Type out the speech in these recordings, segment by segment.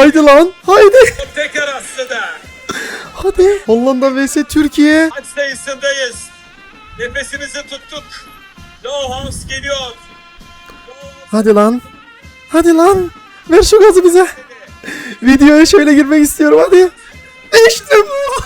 Haydi lan. Haydi. Tekrar aslında. Hadi. Hollanda vs Türkiye. Maç sayısındayız. Nefesimizi tuttuk. Low House geliyor. Hadi lan. Hadi lan. Ver şu gazı bize. Videoya şöyle girmek istiyorum hadi. İşte bu.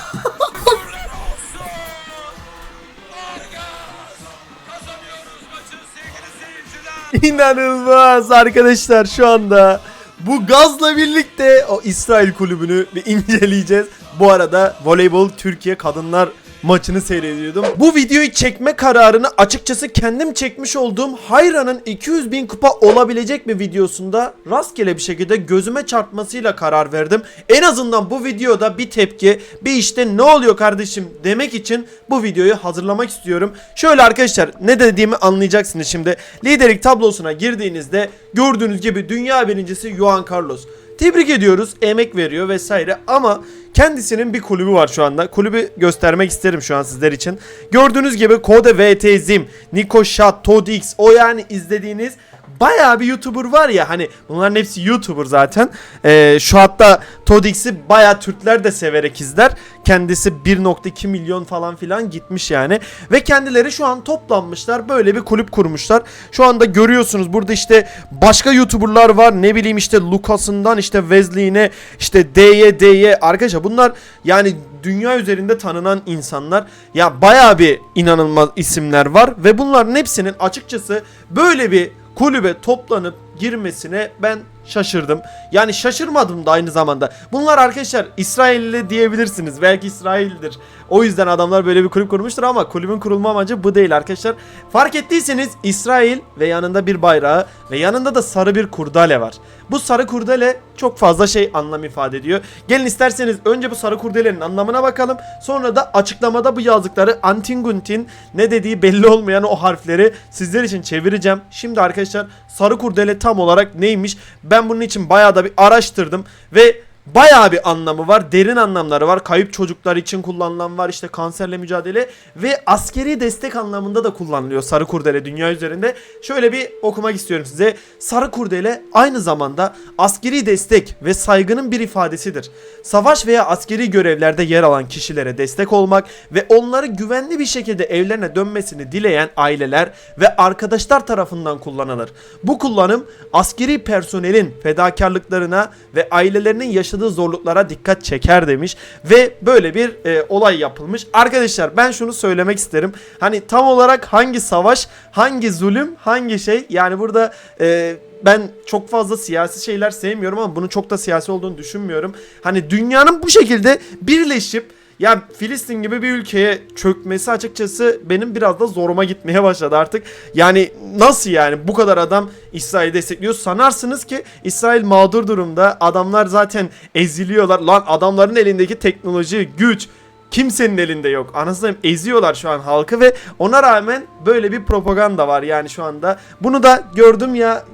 İnanılmaz arkadaşlar şu anda bu gazla birlikte o İsrail kulübünü bir inceleyeceğiz. Bu arada voleybol Türkiye kadınlar maçını seyrediyordum. Bu videoyu çekme kararını açıkçası kendim çekmiş olduğum Hayra'nın 200 bin kupa olabilecek bir videosunda rastgele bir şekilde gözüme çarpmasıyla karar verdim. En azından bu videoda bir tepki, bir işte ne oluyor kardeşim demek için bu videoyu hazırlamak istiyorum. Şöyle arkadaşlar ne dediğimi anlayacaksınız şimdi. Liderlik tablosuna girdiğinizde gördüğünüz gibi dünya birincisi Juan Carlos. Tebrik ediyoruz, emek veriyor vesaire ama kendisinin bir kulübü var şu anda. Kulübü göstermek isterim şu an sizler için. Gördüğünüz gibi Kode VT Zim, Nico Shot, Todix o yani izlediğiniz bayağı bir YouTuber var ya hani bunların hepsi YouTuber zaten. Ee, şu hatta Todix'i bayağı Türkler de severek izler. Kendisi 1.2 milyon falan filan gitmiş yani. Ve kendileri şu an toplanmışlar. Böyle bir kulüp kurmuşlar. Şu anda görüyorsunuz burada işte başka YouTuber'lar var. Ne bileyim işte Lucas'ından işte Wesley'ine işte D'ye D'ye. Arkadaşlar bunlar yani dünya üzerinde tanınan insanlar. Ya bayağı bir inanılmaz isimler var. Ve bunların hepsinin açıkçası böyle bir kulübe toplanıp girmesine ben şaşırdım. Yani şaşırmadım da aynı zamanda. Bunlar arkadaşlar İsrailli diyebilirsiniz. Belki İsrail'dir. O yüzden adamlar böyle bir kulüp kurmuştur ama kulübün kurulma amacı bu değil arkadaşlar. Fark ettiyseniz İsrail ve yanında bir bayrağı ve yanında da sarı bir kurdale var. Bu sarı kurdele çok fazla şey anlam ifade ediyor. Gelin isterseniz önce bu sarı kurdelenin anlamına bakalım. Sonra da açıklamada bu yazdıkları Antinguntin ne dediği belli olmayan o harfleri sizler için çevireceğim. Şimdi arkadaşlar sarı kurdele tam olarak neymiş? Ben bunun için bayağı da bir araştırdım ve bayağı bir anlamı var. Derin anlamları var. Kayıp çocuklar için kullanılan var. işte kanserle mücadele ve askeri destek anlamında da kullanılıyor sarı kurdele dünya üzerinde. Şöyle bir okumak istiyorum size. Sarı kurdele aynı zamanda askeri destek ve saygının bir ifadesidir. Savaş veya askeri görevlerde yer alan kişilere destek olmak ve onları güvenli bir şekilde evlerine dönmesini dileyen aileler ve arkadaşlar tarafından kullanılır. Bu kullanım askeri personelin fedakarlıklarına ve ailelerinin yaşadığı zorluklara dikkat çeker demiş ve böyle bir e, olay yapılmış. Arkadaşlar ben şunu söylemek isterim. Hani tam olarak hangi savaş, hangi zulüm, hangi şey yani burada e, ben çok fazla siyasi şeyler sevmiyorum ama bunun çok da siyasi olduğunu düşünmüyorum. Hani dünyanın bu şekilde birleşip ya Filistin gibi bir ülkeye çökmesi açıkçası benim biraz da zoruma gitmeye başladı artık. Yani nasıl yani bu kadar adam İsrail'i destekliyor? Sanarsınız ki İsrail mağdur durumda. Adamlar zaten eziliyorlar. Lan adamların elindeki teknoloji, güç kimsenin elinde yok. Anasını eziyorlar şu an halkı ve ona rağmen böyle bir propaganda var yani şu anda. Bunu da gördüm ya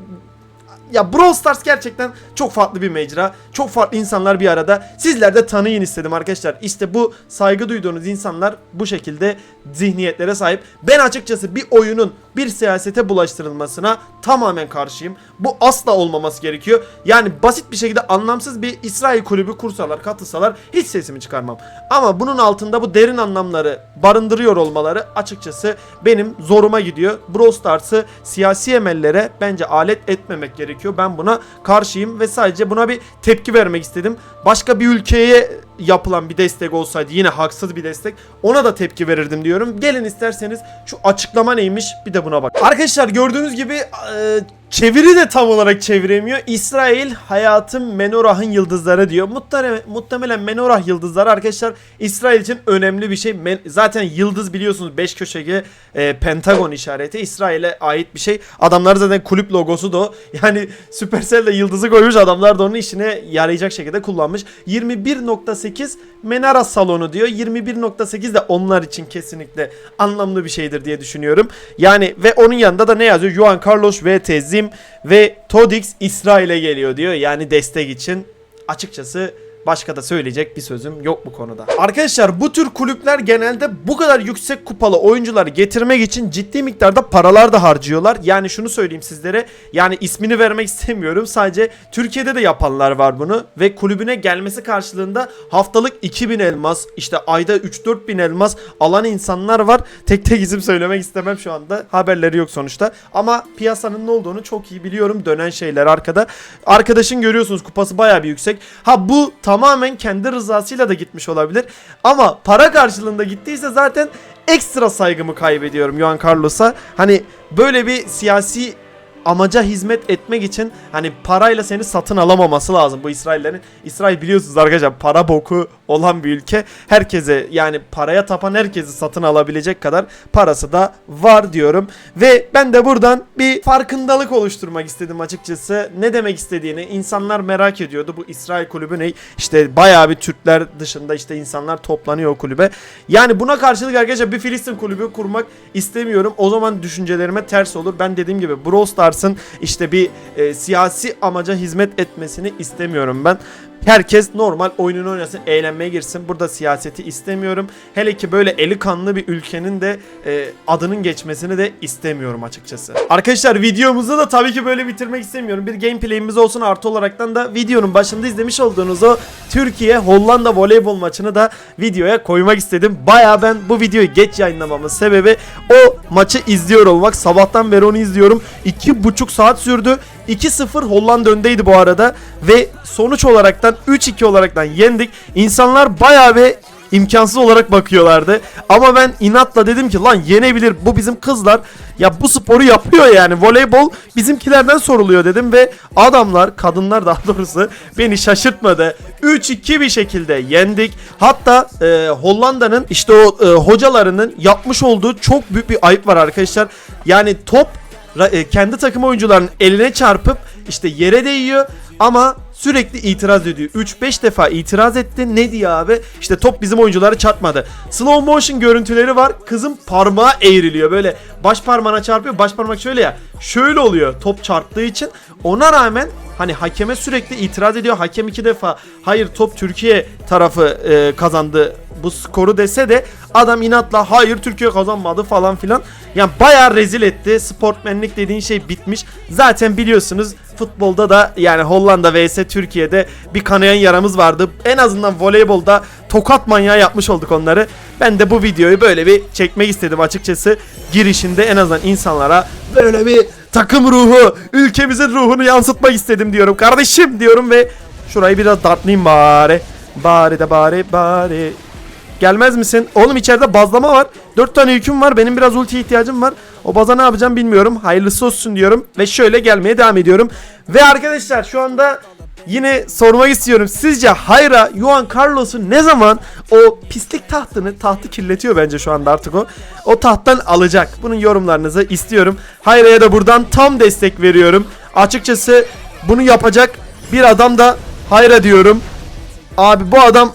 ya Brawl Stars gerçekten çok farklı bir mecra. Çok farklı insanlar bir arada. Sizler de tanıyın istedim arkadaşlar. İşte bu saygı duyduğunuz insanlar bu şekilde zihniyetlere sahip. Ben açıkçası bir oyunun bir siyasete bulaştırılmasına tamamen karşıyım. Bu asla olmaması gerekiyor. Yani basit bir şekilde anlamsız bir İsrail kulübü kursalar, katılsalar hiç sesimi çıkarmam. Ama bunun altında bu derin anlamları barındırıyor olmaları açıkçası benim zoruma gidiyor. Brawl Stars'ı siyasi emellere bence alet etmemek gerekiyor. Ben buna karşıyım ve sadece buna bir tepki vermek istedim. Başka bir ülkeye yapılan bir destek olsaydı yine haksız bir destek ona da tepki verirdim diyorum. Gelin isterseniz şu açıklama neymiş bir de buna bak. Arkadaşlar gördüğünüz gibi e, çeviri de tam olarak çeviremiyor. İsrail hayatın Menorah'ın yıldızları diyor. Muhtemelen, muhtemelen Menorah yıldızları arkadaşlar İsrail için önemli bir şey. Zaten yıldız biliyorsunuz 5 köşeli e, Pentagon işareti İsrail'e ait bir şey. Adamlar zaten kulüp logosu da o. Yani Supercell de yıldızı koymuş adamlar da onun işine yarayacak şekilde kullanmış. 21.8 Menara salonu diyor. 21.8 de onlar için kesinlikle anlamlı bir şeydir diye düşünüyorum. Yani ve onun yanında da ne yazıyor? Juan Carlos VT Zim ve Todix İsrail'e geliyor diyor. Yani destek için açıkçası Başka da söyleyecek bir sözüm yok bu konuda. Arkadaşlar bu tür kulüpler genelde bu kadar yüksek kupalı oyuncuları getirmek için ciddi miktarda paralar da harcıyorlar. Yani şunu söyleyeyim sizlere. Yani ismini vermek istemiyorum. Sadece Türkiye'de de yapanlar var bunu. Ve kulübüne gelmesi karşılığında haftalık 2000 elmas, işte ayda 3-4 bin elmas alan insanlar var. Tek tek isim söylemek istemem şu anda. Haberleri yok sonuçta. Ama piyasanın ne olduğunu çok iyi biliyorum. Dönen şeyler arkada. Arkadaşın görüyorsunuz kupası bayağı bir yüksek. Ha bu tamamen kendi rızasıyla da gitmiş olabilir. Ama para karşılığında gittiyse zaten ekstra saygımı kaybediyorum Juan Carlos'a. Hani böyle bir siyasi amaca hizmet etmek için hani parayla seni satın alamaması lazım bu İsraillerin. İsrail biliyorsunuz arkadaşlar para boku olan bir ülke. Herkese yani paraya tapan herkesi satın alabilecek kadar parası da var diyorum. Ve ben de buradan bir farkındalık oluşturmak istedim açıkçası. Ne demek istediğini insanlar merak ediyordu. Bu İsrail kulübü ne? İşte bayağı bir Türkler dışında işte insanlar toplanıyor kulübe. Yani buna karşılık arkadaşlar bir Filistin kulübü kurmak istemiyorum. O zaman düşüncelerime ters olur. Ben dediğim gibi Brawl Stars'ın işte bir e, siyasi amaca hizmet etmesini istemiyorum ben. Herkes normal oyununu oynasın, eğlenmeye girsin. Burada siyaseti istemiyorum. Hele ki böyle eli kanlı bir ülkenin de e, adının geçmesini de istemiyorum açıkçası. Arkadaşlar videomuzu da tabii ki böyle bitirmek istemiyorum. Bir gameplay'imiz olsun artı olaraktan da videonun başında izlemiş olduğunuz o Türkiye Hollanda voleybol maçını da videoya koymak istedim. Baya ben bu videoyu geç yayınlamamın sebebi o maçı izliyor olmak. Sabahtan beri onu izliyorum. 2,5 saat sürdü. 2-0 Hollanda öndeydi bu arada ve sonuç olaraktan 3-2 olaraktan yendik. İnsanlar bayağı bir imkansız olarak bakıyorlardı. Ama ben inatla dedim ki lan yenebilir bu bizim kızlar. Ya bu sporu yapıyor yani voleybol bizimkilerden soruluyor dedim ve adamlar kadınlar daha doğrusu beni şaşırtmadı. 3-2 bir şekilde yendik. Hatta e, Hollanda'nın işte o e, hocalarının yapmış olduğu çok büyük bir ayıp var arkadaşlar. Yani top e, kendi takım oyuncularının eline çarpıp işte yere değiyor ama sürekli itiraz ediyor. 3-5 defa itiraz etti. Ne diyor abi? İşte top bizim oyuncuları çarpmadı. Slow motion görüntüleri var. Kızın parmağı eğriliyor. Böyle baş parmağına çarpıyor. Baş parmak şöyle ya. Şöyle oluyor top çarptığı için. Ona rağmen hani hakeme sürekli itiraz ediyor. Hakem iki defa hayır top Türkiye tarafı e, kazandı bu skoru dese de adam inatla hayır Türkiye kazanmadı falan filan. Yani bayağı rezil etti. Sportmenlik dediğin şey bitmiş. Zaten biliyorsunuz futbolda da yani Hollanda vs Türkiye'de bir kanayan yaramız vardı. En azından voleybolda tokat manyağı yapmış olduk onları. Ben de bu videoyu böyle bir çekmek istedim açıkçası. Girişinde en azından insanlara böyle bir takım ruhu, ülkemizin ruhunu yansıtmak istedim diyorum. Kardeşim diyorum ve şurayı biraz dartlayayım bari. Bari de bari bari. Gelmez misin? Oğlum içeride bazlama var. 4 tane yüküm var. Benim biraz ultiye ihtiyacım var. O baza ne yapacağım bilmiyorum. Hayırlısı olsun diyorum. Ve şöyle gelmeye devam ediyorum. Ve arkadaşlar şu anda yine sormak istiyorum. Sizce Hayra Juan Carlos'u ne zaman o pislik tahtını, tahtı kirletiyor bence şu anda artık o. O tahttan alacak. Bunun yorumlarınızı istiyorum. Hayra'ya da buradan tam destek veriyorum. Açıkçası bunu yapacak bir adam da Hayra diyorum. Abi bu adam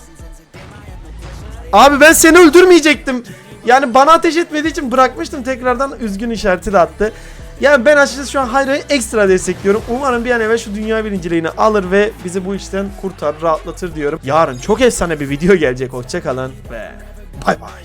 Abi ben seni öldürmeyecektim. Yani bana ateş etmediği için bırakmıştım tekrardan üzgün işareti de attı. Yani ben açıkçası şu an Hayra'yı ekstra destekliyorum. Umarım bir an evvel şu dünya birinciliğini alır ve bizi bu işten kurtarır, rahatlatır diyorum. Yarın çok efsane bir video gelecek. Hoşçakalın ve bay bay.